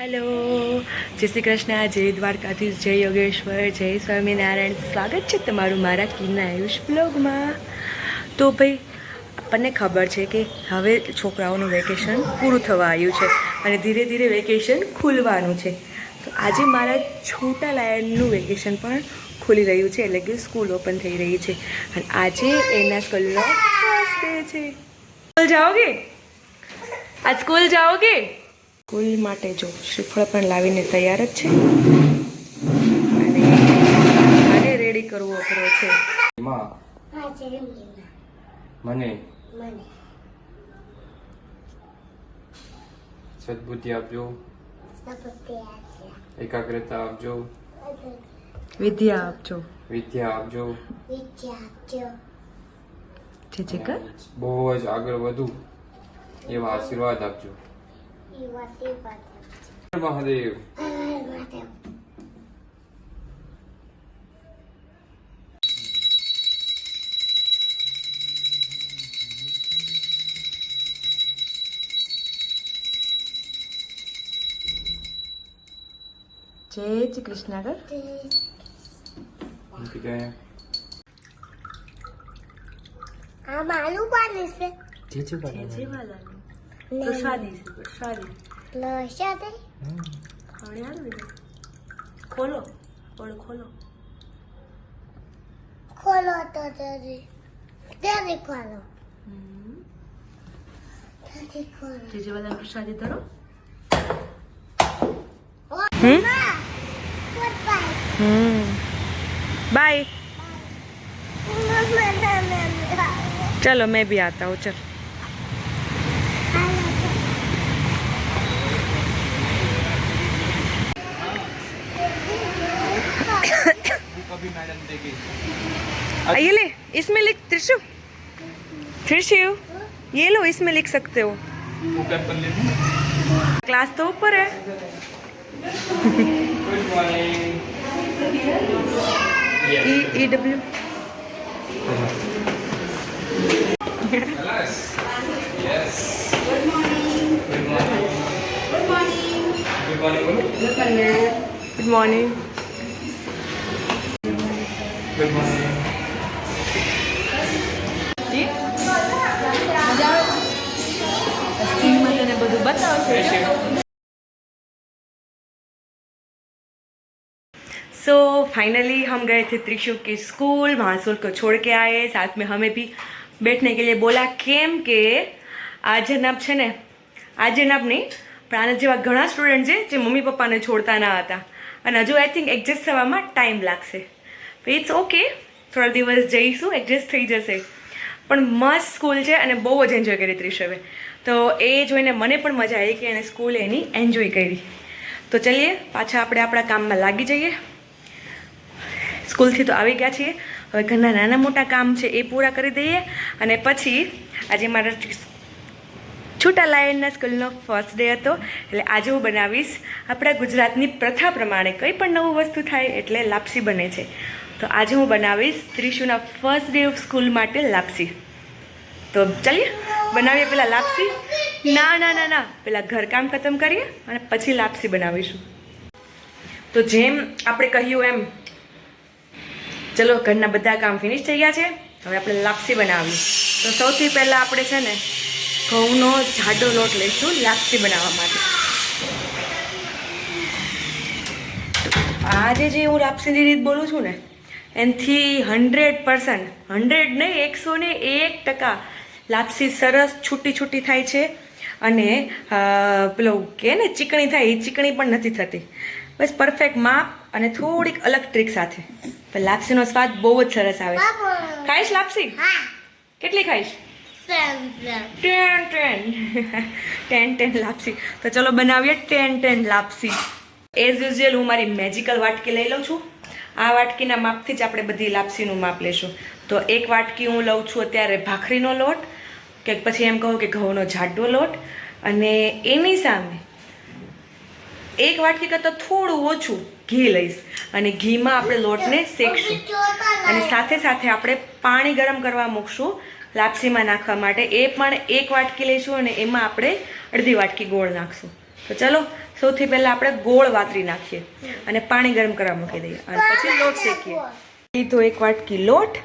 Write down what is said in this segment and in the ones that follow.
Hello જય શ્રી કૃષ્ણ, જય દ્વારકાધીશ, જય યોગેશ્વર, જય સ્વામિનારાયણ. સ્વાગત છે તમારું મારા કિન્ના આયુષ બ્લોગમાં. તો ભાઈ, આપણને ખબર છે કે હવે છોકરાઓનું વેકેશન પૂરું થવા આવ્યું છે અને ધીરે ધીરે વેકેશન ખુલવાનું છે. તો આજે મારા છોટા લાયનનું વેકેશન પણ ખુલી રહ્યું છે, એટલે કે સ્કૂલ ઓપન થઈ રહી છે. અને આજે એના સ્કૂલનો ફર્સ્ટ ડે છે. સ્કૂલ જાઓગે? આજ સ્કૂલ જાઓગે? સ્કૂલ માટે જો શ્રીફળ પણ લાવીને તૈયાર જ છે. અને આને રેડી કરવો અઘરો છે. માં મને મને. સદબુદ્ધિ આપજો. એકાગ્રતા આપજો. વિદ્યા આપજો. વિદ્યા આપજો. વિદ્યા આપજો. જે જે બહુ જ આગળ વધુ એવા આશીર્વાદ આપજો. મહાદેવ. જય શ્રી કૃષ્ણ કર મૂકી દો આ માલું પાણી છે. જય જય વાલાનું છે શાદી શાદી શાદી ખોલો ઓળું ખોલો. ખોલો તો દાદી દાદી ખોલો. દાદી ખોલો. જીજે બધા પ્રસાદી ધરો. બાય. ચલો મેં બી આતા હું ચલો. भी हूँ चल ये ले इसमें लिख त्रिशु। त्रिशु ये लो इसमें लिख सकते हो। क्लास तो ऊपर है। E E W good morning સ્કીમમાં તને બધું બતાવશે सो फाइनली हम गए थे त्रिशु की स्कूल वहाँ से उनको छोड़ के आए साथ में हमें भी बैठने के लिए बोला કેમ કે આ જનાબ છે ને આ જનાબ નહીં પણ આના જેવા ઘણા સ્ટુડન્ટ છે જે મમ્મી પપ્પાને છોડતા ના હતા અને હજુ આઈ થિંક એડજસ્ટ થવામાં ટાઈમ લાગશે ઇટ્સ ઓકે થોડા દિવસ જઈશું એડજસ્ટ થઈ જશે. પણ મસ્ત સ્કૂલ છે અને બહુ જ એન્જોય કરી ત્રિશવે તો એ જોઈને મને પણ મજા આવી કે એને સ્કૂલ એની એન્જોય કરી. તો ચલીએ, પાછા આપણે આપણા કામમાં લાગી જઈએ. સ્કૂલથી તો આવી ગયા છીએ. હવે ઘરના નાના મોટા કામ છે એ પૂરા કરી દઈએ. અને પછી આજે મારા છૂટા લાયનના સ્કૂલનો ફર્સ્ટ ડે હતો. એટલે આજે હું બનાવીશ આપણા ગુજરાતની પ્રથા પ્રમાણે કંઈ પણ નવું વસ્તુ થાય એટલે લાપસી બને છે. તો આજે હું બનાવીશ ત્રિશુના ફર્સ્ટ ડે ઓફ સ્કૂલ માટે લાપસી. તો ચાલીએ? બનાવીએ પેલા લાપસી. ના ના ના ના. પેલા ઘરકામ ખતમ કરીએ અને પછી લાપસી બનાવીશું. તો જેમ આપણે કહ્યું એમ, ચલો ઘરના બધા કામ ફિનિશ થઈ ગયા છે. હવે આપણે લાપસી બનાવી તો સૌથી પહેલાં આપણે છે ને, ઘઉંનો જાડો લોટ લઈશું લાપસી બનાવવા માટે. આજે જે હું લાપસીની રીત બોલું છું ને એનાથી હંડ્રેડ પર્સન્ટ હંડ્રેડ નહીં એકસો ને એક ટકા લાપસી સરસ છૂટી છૂટી થાય છે અને પેલો કે ને ચીકણી થાય એ ચીકણી પણ નથી થતી. બસ પરફેક્ટ માપ અને થોડીક અલગ ટ્રીક સાથે. પણ લાપસીનો સ્વાદ બહુ જ સરસ આવે છે. ખાઈશ લાપસી? કેટલી ખાઈશ? ટેન ટેન ટેન ટેન લાપસી. તો ચલો બનાવીએ ટેન ટેન લાપસી. એઝ યુઝ્યુઅલ હું મારી મેજિકલ વાટકી લઈ લઉં છું. આ વાટકીના માપથી જ આપણે બધી લાપસીનું માપ લેશું. તો એક વાટકી હું લઉં છું અત્યારે ભાખરીનો લોટ કે પછી એમ કહું કે ઘઉંનો જાડો લોટ. અને એની સામે એક વાટકી કરતાં થોડું ઓછું ઘી લઈશ અને ઘીમાં આપણે લોટને શેકશું. અને સાથે સાથે આપણે પાણી ગરમ કરવા મૂકશું લાપસીમાં નાખવા માટે. એ પણ એક વાટકી લઈશું અને એમાં આપણે અડધી વાટકી ગોળ નાખશું. તો ચલો સૌથી પહેલાં આપણે ગોળ વાતરી નાખીએ અને પાણી ગરમ કરવા મૂકી દઈએ અને પછી લોટ શેકીએ. લીધો એક વાટકી લોટ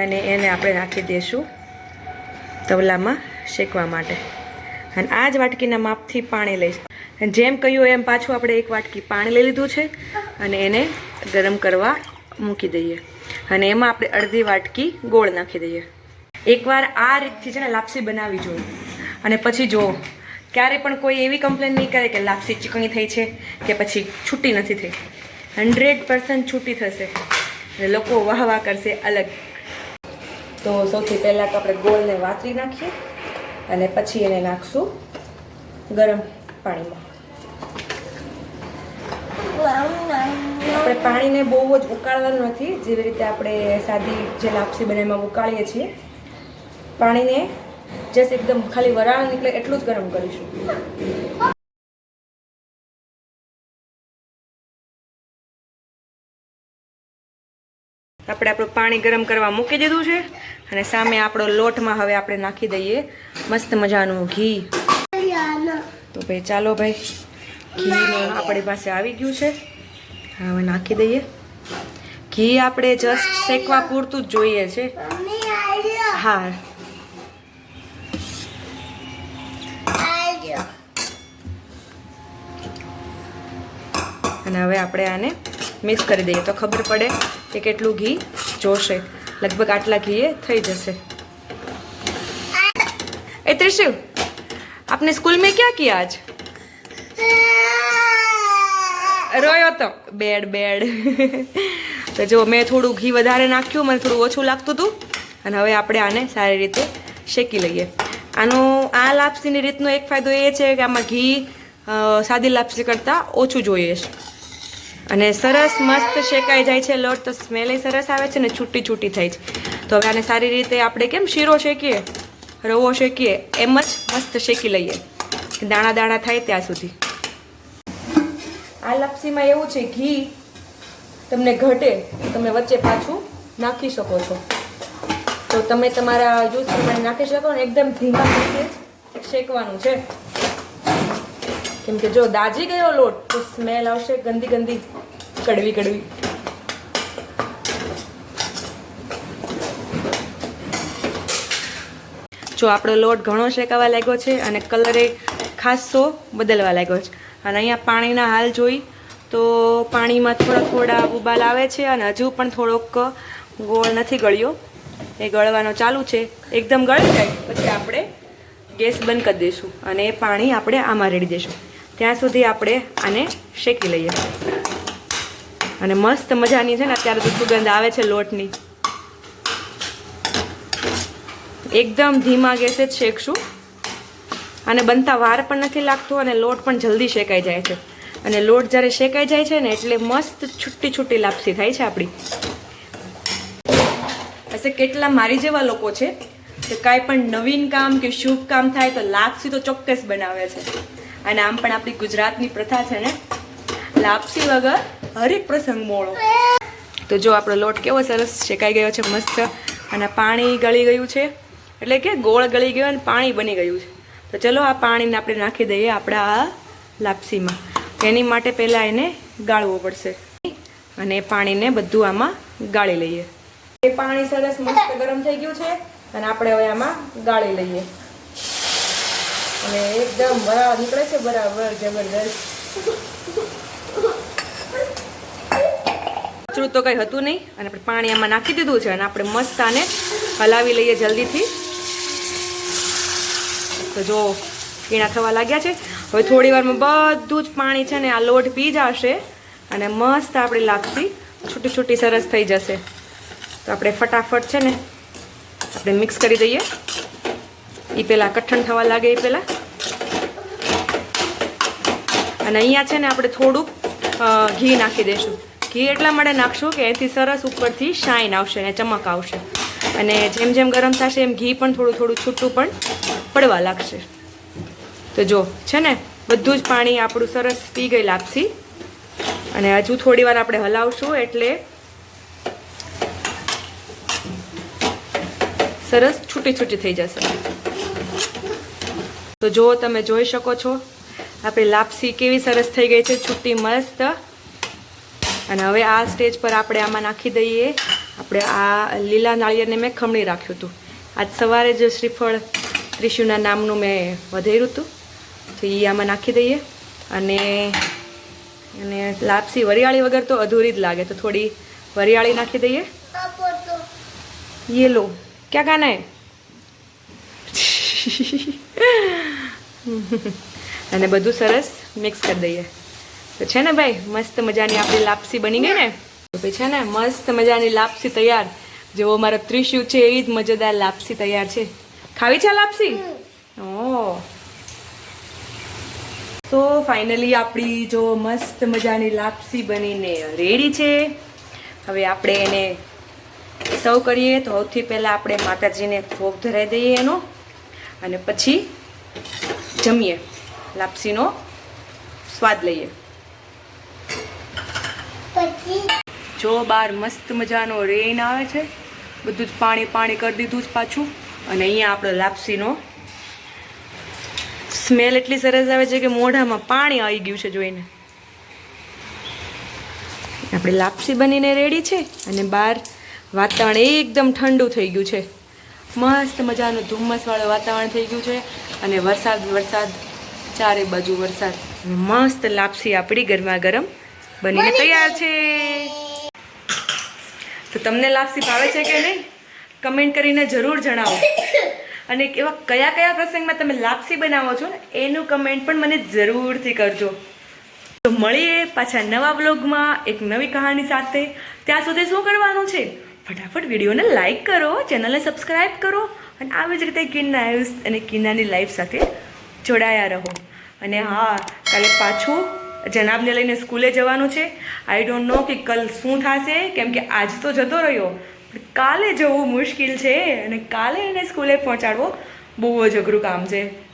અને એને આપણે નાખી દઈશું તવલામાં શેકવા માટે. અને આ જ વાટકીના માપથી પાણી લઈશ. અને જેમ કહ્યું એમ પાછું આપણે એક વાટકી પાણી લઈ લીધું છે અને એને ગરમ કરવા મૂકી દઈએ. અને એમાં આપણે અડધી વાટકી ગોળ નાખી દઈએ. એકવાર આ રીતથી છે ને લાપસી બનાવી જોઈએ. અને પછી જુઓ ક્યારે પણ કોઈ એવી કમ્પ્લેન નહીં કરે કે લાપસી ચીકણી થઈ છે કે પછી છૂટી નથી થઈ. હંડ્રેડ પર્સન્ટ છૂટી થશે. અને લોકો વાહ વાહ કરશે અલગ. તો સૌથી પહેલાં તો આપણે ગોળને વાતરી નાખીએ અને પછી એને નાખશું ગરમ પાણીમાં. આપણે પાણીને બહુ જ ઉકાળવાનું નથી. જેવી રીતે આપણે સાદી જે લાપસી બને એમાં ઉકાળીએ છીએ. પાણીને જસ્ટ એકદમ ખાલી વરાળ નીકળે એટલું જ ગરમ કરીશું. આપણે આપણું પાણી ગરમ કરવા મૂકી દીધું છે અને સામે આપણો લોટમાં હવે આપણે નાખી દઈએ મસ્ત મજાનું ઘી. તો ભાઈ ચાલો ભાઈ ઘી આપણી પાસે આવી ગયું છે. હવે નાખી દઈએ. ઘી આપણે જસ્ટ શેકવા પૂરતું જ જોઈએ છે. હા અને હવે આપણે આને મિક્સ કરી દઈએ. તો ખબર પડે કે કેટલું ઘી જોશે. લગભગ આટલા ઘીએ થઈ જશે. એ ત્રિશિવ આપને સ્કૂલ મેં ક્યાં કિયા આજ? રોયો તો. Bad bad. તો જો, મેં થોડું ઘી વધારે નાખ્યું, મને થોડું ઓછું લાગતું હતું. અને હવે આપણે આને સારી રીતે શેકી લઈએ. આનો, આ લાપસીની રીતનો એક ફાયદો એ છે કે આમાં ઘી સાદી લાપસી કરતાં ઓછું જોઈએ છે. અને સરસ મસ્ત શેકાઈ જાય છે, લોટ તો સ્મેલ સરસ આવે છે ને છૂટી છૂટી થાય છે. તો હવે આને સારી રીતે આપણે કેમ શીરો શેકીએ? રવો શેકીએ? એમ જ મસ્ત શેકી લઈએ. દાણા દાણા થાય ત્યાં સુધી. આ લપસીમાં એવું છે, ઘી તમને ઘટે તમે વચ્ચે પાછું નાખી શકો છો. તો તમે તમારા જ્યુસ પ્રમાણે નાખી શકો ને એકદમ ધીમા શેકવાનું છે. કેમ કે જો દાજી ગયો લોટ, તો સ્મેલ આવશે ગંદી ગંદી, કડવી કડવી. જો આપણો લોટ ઘણો શેકાવા લાગ્યો છે અને કલરે ખાસો બદલવા લાગ્યો છે. અને અહીંયા પાણીના હાલ જોઈ, તો પાણીમાં થોડા થોડા ઉબાલ આવે છે અને હજુ પણ થોડોક ગોળ નથી ગળ્યો. એ ગળવાનો ચાલુ છે. એકદમ ગળી જાય, પછી આપણે ગેસ બંધ કરી દઈશું અને એ પાણી આપણે આમાં રેડી દઈશું. ત્યાં સુધી આપણે આને શેકી લઈએ. અને મસ્ત મજાની છે ને અત્યારે તો સુગંધ આવે છે લોટની. એકદમ ધીમા ગેસે જ શેકશું. અને બનતા વાર પણ નથી લાગતું અને લોટ પણ જલ્દી શેકાઈ જાય છે. અને લોટ જ્યારે શેકાઈ જાય છે ને એટલે મસ્ત છૂટી છૂટી લાપસી થાય છે આપણી. હશે કેટલા મારી જેવા લોકો છે કે કાંઈ પણ નવીન કામ કે શુભ કામ થાય તો લાપસી તો ચોક્કસ બનાવે છે. અને આમ પણ આપણી ગુજરાતની પ્રથા છે ને, લાપસી વગર હરેક પ્રસંગ મોળો. તો જો આપણો લોટ કેવો સરસ શેકાઈ ગયો છે, મસ્ત, અને પાણી ગળી ગયું છે, એટલે કે ગોળ ગળી ગયો અને પાણી બની ગયું છે. તો ચલો આ પાણીને આપણે નાખી દઈએ આપણા આ લાપસીમાં. એની માટે પહેલાં એને ગાળવું પડશે. અને એ પાણીને બધું આમાં ગાળી લઈએ. એ પાણી સરસ મસ્ત ગરમ થઈ ગયું છે, અને આપણે હવે આમાં ગાળી લઈએ. અને એકદમ બરાબર નીકળે છે બરાબર, જબરદસ્ત. કચરું તો કંઈ હતું નહીં, અને આપણે પાણી આમાં નાખી દીધું છે અને આપણે મસ્ત આને હલાવી લઈએ જલ્દીથી. તો જો, પીણા થવા લાગ્યા છે. હવે થોડી વારમાં બધું જ પાણી છે ને આ લોટ પી જશે અને મસ્ત આપણી લાપસી છૂટી છૂટી સરસ થઈ જશે. તો આપણે ફટાફટ છે ને, આપણે મિક્સ કરી દઈએ. એ પહેલાં કઠણ થવા લાગે એ પહેલાં અને અહીંયા છે ને આપણે થોડુંક ઘી નાખી દઈશું. ઘી એટલા માટે નાખશું કે એથી સરસ ઉપરથી શાઇન આવશે અને ચમક આવશે. અને જેમ જેમ ગરમ થશે એમ ઘી પણ થોડું થોડું છૂટું પણ પડવા લાગશે. તો જો, છે ને, બધું જ પાણી આપણું સરસ પી ગઈ લાપસી અને હજુ થોડી વાર આપણે હલાવશું એટલે સરસ છૂટી છૂટી થઈ જશે. તો જો તમે જોઈ શકો છો આપણી લાપસી કેવી સરસ થઈ ગઈ છે છુટ્ટી મસ્ત અને હવે આ સ્ટેજ પર આપણે આમાં નાખી દઈએ આપણે આ લીલા નાળિયેરને મેં ખમણી રાખ્યું હતું આજ સવારે જ શ્રીફળ ત્રિશુના નામનું મેં વધેર્યું હતું તો એ આમાં નાખી દઈએ અને અને લાપસી વરિયાળી વગર તો અધૂરી જ લાગે તો થોડી વરિયાળી નાખી દઈએ આપો તો ये लो क्या खाना है અને બધું સરસ મિક્સ કરી દઈએ. તો છે ને ભાઈ મસ્ત મજાની આપણી લાપસી બની ગઈ ને? તો ભાઈ છે ને મસ્ત મજાની લાપસી તૈયાર. જેવો મારો ત્રિશુ છે એવી જ મજેદાર લાપસી તૈયાર છે. ખાવી છે લાપસી? ઓ. તો ફાઇનલી આપણી જો મસ્ત મજાની લાપસી બનીને રેડી છે. હવે આપણે એને સર્વ કરીએ. તો સૌથી પહેલાં આપણે માતાજીને ભોગ ધરાવી દઈએ એનો. અને પછી જમીએ. લાપસીનો સ્વાદ લઈએ. જો બહાર મસ્ત મજાનો રેન આવે છે બધું જ પાણી પાણી કરી દીધું જ પાછું. અને અહીંયા આપણો લાપસીનો સ્મેલ એટલી સરસ આવે છે કે મોઢામાં પાણી આવી ગયું છે જોઈને. આપણે લાપસી બનીને રેડી છે અને બહાર વાતાવરણ એકદમ ઠંડુ થઈ ગયું છે. મસ્ત મજાનું ધુમ્મસવાળું વાતાવરણ થઈ ગયું છે અને વરસાદ વરસાદ ચારે બાજુ વરસાદ. મસ્ત લાપસી આપણી ગરમા ગરમ. બનીને તૈયાર છે. તો તમને લાપસી ભાવે છે કે નહીં? કમેન્ટ કરીને જરૂર જણાવો. અને એવા કયા કયા પ્રસંગમાં તમે લાપસી બનાવો છો ને એનું કમેન્ટ પણ મને જરૂરથી કરજો. તો મળીએ પાછા નવા બ્લોગમાં એક નવી કહાની સાથે. ત્યાં સુધી શું કરવાનું છે? ફટાફટ વિડીયોને લાઇક કરો ચેનલને સબસ્ક્રાઈબ કરો અને આવી જ રીતે કિન્ના અને કિન્નાની લાઈફ સાથે જોડાયા રહો. અને હા, કાલે પાછું જનાબને લઈને સ્કૂલે જવાનું છે. આઈ ડોન્ટ નો કે કલ શું થશે, કેમ કે આજ તો જતો રહ્યો. કાલે જવું મુશ્કેલ છે અને કાલે એને સ્કૂલે પહોંચાડવો બહુ જ અઘરું કામ છે.